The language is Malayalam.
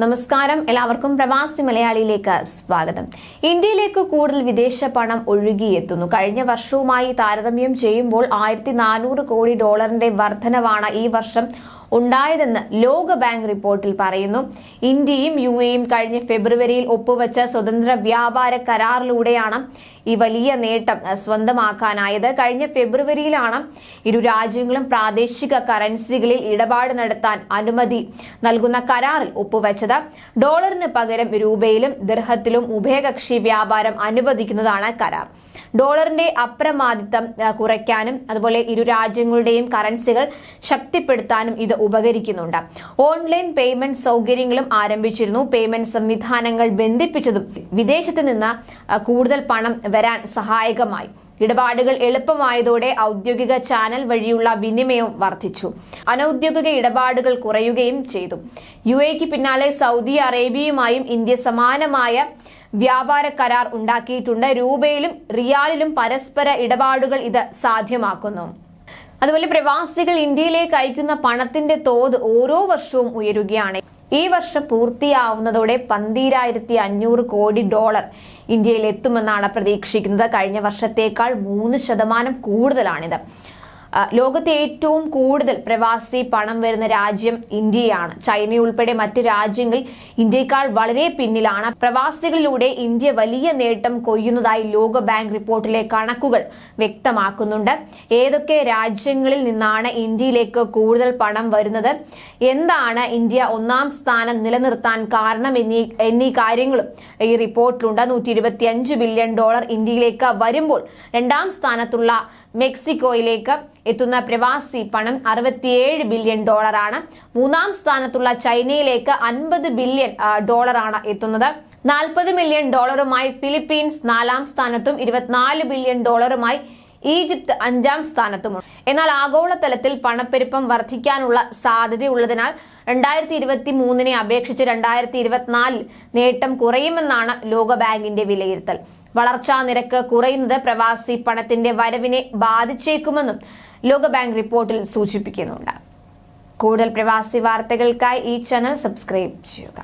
നമസ്കാരം. എല്ലാവർക്കും പ്രവാസി മലയാളിയിലേക്ക് സ്വാഗതം. ഇന്ത്യയിലേക്ക് കൂടുതൽ വിദേശ പണം ഒഴുകിയെത്തുന്നു. കഴിഞ്ഞ വർഷവുമായി താരതമ്യം ചെയ്യുമ്പോൾ ആയിരത്തി കോടി ഡോളറിന്റെ വർധനവാണ് ഈ വർഷം ഉണ്ടായതെന്ന് ലോക ബാങ്ക് റിപ്പോർട്ടിൽ പറയുന്നു. ഇന്ത്യയും യു എയും കഴിഞ്ഞ ഫെബ്രുവരിയിൽ ഒപ്പുവെച്ച സ്വതന്ത്ര വ്യാപാര കരാറിലൂടെയാണ് ഈ വലിയ നേട്ടം സ്വന്തമാക്കാനായത്. കഴിഞ്ഞ ഫെബ്രുവരിയിലാണ് ഇരു രാജ്യങ്ങളും പ്രാദേശിക കറൻസികളിൽ ഇടപാട് നടത്താൻ അനുമതി നൽകുന്ന കരാറിൽ ഒപ്പുവെച്ചത്. ഡോളറിന് പകരം രൂപയിലും ദിർഹത്തിലും ഉഭയകക്ഷി വ്യാപാരം അനുവദിക്കുന്നതാണ് കരാർ. ഡോളറിന്റെ അപ്രമാദിത്വം കുറയ്ക്കാനും അതുപോലെ ഇരു രാജ്യങ്ങളുടെയും കറൻസികൾ ശക്തിപ്പെടുത്താനും ഇത് ഉപകരിക്കുന്നുണ്ട്. ഓൺലൈൻ പേയ്മെന്റ് സൗകര്യങ്ങളും ആരംഭിച്ചിരുന്നു. പേയ്മെന്റ് സംവിധാനങ്ങൾ ബന്ധിപ്പിച്ചതും വിദേശത്ത് നിന്ന് കൂടുതൽ പണം വരാൻ സഹായകമായി. ഇടപാടുകൾ എളുപ്പമായതോടെ ഔദ്യോഗിക ചാനൽ വഴിയുള്ള വിനിമയം വർദ്ധിച്ചു. അനൌദ്യോഗിക ഇടപാടുകൾ കുറയുകയും ചെയ്തു. യു എക്ക് പിന്നാലെ സൗദി അറേബ്യയുമായും ഇന്ത്യ സമാനമായ വ്യാപാര കരാർ ഉണ്ടാക്കിയിട്ടുണ്ട്. രൂപയിലും റിയാലിലും പരസ്പര ഇടപാടുകൾ ഇത് സാധ്യമാക്കുന്നു. അതുപോലെ പ്രവാസികൾ ഇന്ത്യയിലേക്ക് അയക്കുന്ന പണത്തിന്റെ തോത് ഓരോ വർഷവും ഉയരുകയാണ്. ഈ വർഷം പൂർത്തിയാവുന്നതോടെ പന്തീരായിരത്തി അഞ്ഞൂറ് കോടി ഡോളർ ഇന്ത്യയിൽ എത്തുമെന്നാണ് പ്രതീക്ഷിക്കുന്നത്. കഴിഞ്ഞ വർഷത്തേക്കാൾ മൂന്ന് ശതമാനം കൂടുതലാണിത്. ലോകത്തെ ഏറ്റവും കൂടുതൽ പ്രവാസി പണം വരുന്ന രാജ്യം ഇന്ത്യയാണ്. ചൈന ഉൾപ്പെടെ മറ്റ് രാജ്യങ്ങൾ ഇന്ത്യക്കാൾ വളരെ പിന്നിലാണ്. പ്രവാസികളിലൂടെ ഇന്ത്യ വലിയ നേട്ടം കൊയ്യുന്നതായി ലോക ബാങ്ക് റിപ്പോർട്ടിലെ കണക്കുകൾ വ്യക്തമാക്കുന്നുണ്ട്. ഏതൊക്കെ രാജ്യങ്ങളിൽ നിന്നാണ് ഇന്ത്യയിലേക്ക് കൂടുതൽ പണം വരുന്നത്? എന്താണ് ഇന്ത്യ ഒന്നാം സ്ഥാനം നിലനിർത്താൻ കാരണം എന്നീ എന്നീ കാര്യങ്ങളും ഈ റിപ്പോർട്ടിലുണ്ട്. നൂറ്റി ബില്യൺ ഡോളർ ഇന്ത്യയിലേക്ക് വരുമ്പോൾ രണ്ടാം സ്ഥാനത്തുള്ള മെക്സിക്കോയിലേക്ക് എത്തുന്ന പ്രവാസി പണം അറുപത്തിയേഴ് ബില്യൺ ഡോളറാണ്. മൂന്നാം സ്ഥാനത്തുള്ള ചൈനയിലേക്ക് അൻപത് ബില്യൺ ഡോളറാണ് എത്തുന്നത്. നാൽപ്പത് മില്യൺ ഡോളറുമായി ഫിലിപ്പീൻസ് നാലാം സ്ഥാനത്തും ഇരുപത്തിനാല് ബില്യൺ ഡോളറുമായി ഈജിപ്ത് അഞ്ചാം സ്ഥാനത്തുമുണ്ട്. എന്നാൽ ആഗോളതലത്തിൽ പണപ്പെരുപ്പം വർദ്ധിക്കാനുള്ള സാധ്യതയുള്ളതിനാൽ രണ്ടായിരത്തി ഇരുപത്തി മൂന്നിനെ അപേക്ഷിച്ച് രണ്ടായിരത്തി ഇരുപത്തിനാലിൽ നേട്ടം കുറയുമെന്നാണ് ലോകബാങ്കിന്റെ വിലയിരുത്തൽ. വളർച്ചാ നിരക്ക് കുറയുന്നത് പ്രവാസി പണത്തിന്റെ വരവിനെ ബാധിച്ചേക്കുമെന്നും ലോകബാങ്ക് റിപ്പോർട്ടിൽ സൂചിപ്പിക്കുന്നുണ്ട്. കൂടുതൽ പ്രവാസി വാർത്തകൾക്കായി ഈ ചാനൽ സബ്സ്ക്രൈബ് ചെയ്യുക.